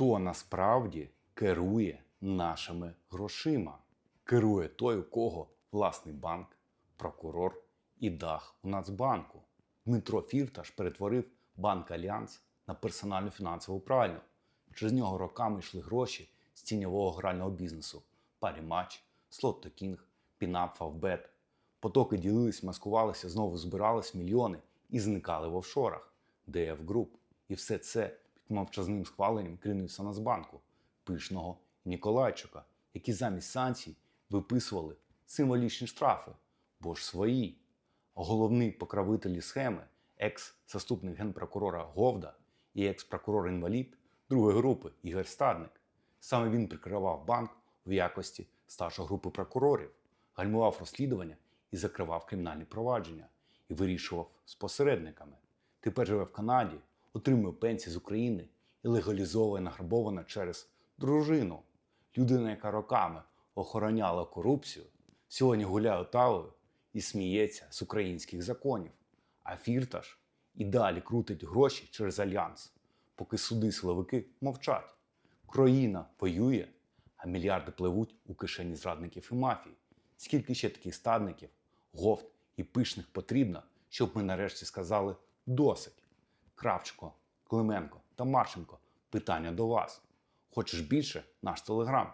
хто насправді керує нашими грошима. Керує той, у кого власний банк, прокурор і дах у Нацбанку. Дмитро Фірташ перетворив банк Альянс на персональну фінансову пральню. Через нього роками йшли гроші з тіньового грального бізнесу: Парімач, Слотто Кінг, Пінап, Фавбет. Потоки ділились, маскувалися, знову збирались мільйони і зникали в офшорах, DF Group. І все це мовчазним схваленням керівництва Нацбанку, Пишного Ніколайчука, які замість санкцій виписували символічні штрафи, бо ж свої. Головний покровителі схеми, екс-заступник генпрокурора Говда і екс-прокурор-інвалід другої групи Ігор Стадник. Саме він прикривав банк в якості старшої групи прокурорів, гальмував розслідування і закривав кримінальні провадження і вирішував з посередниками. Тепер живе в Канаді, отримує пенсії з України і легалізовує награбоване через дружину. Людина, яка роками охороняла корупцію, сьогодні гуляє Отавою і сміється з українських законів. А фірташ і далі крутить гроші через альянс, поки суди силовики мовчать. Країна воює, а мільярди пливуть у кишені зрадників і мафії. Скільки ще таких стадників, говт і пишних потрібно, щоб ми нарешті сказали досить. Кравченко, Клименко та Марченко, питання до вас. Хочеш більше? Наш телеграм.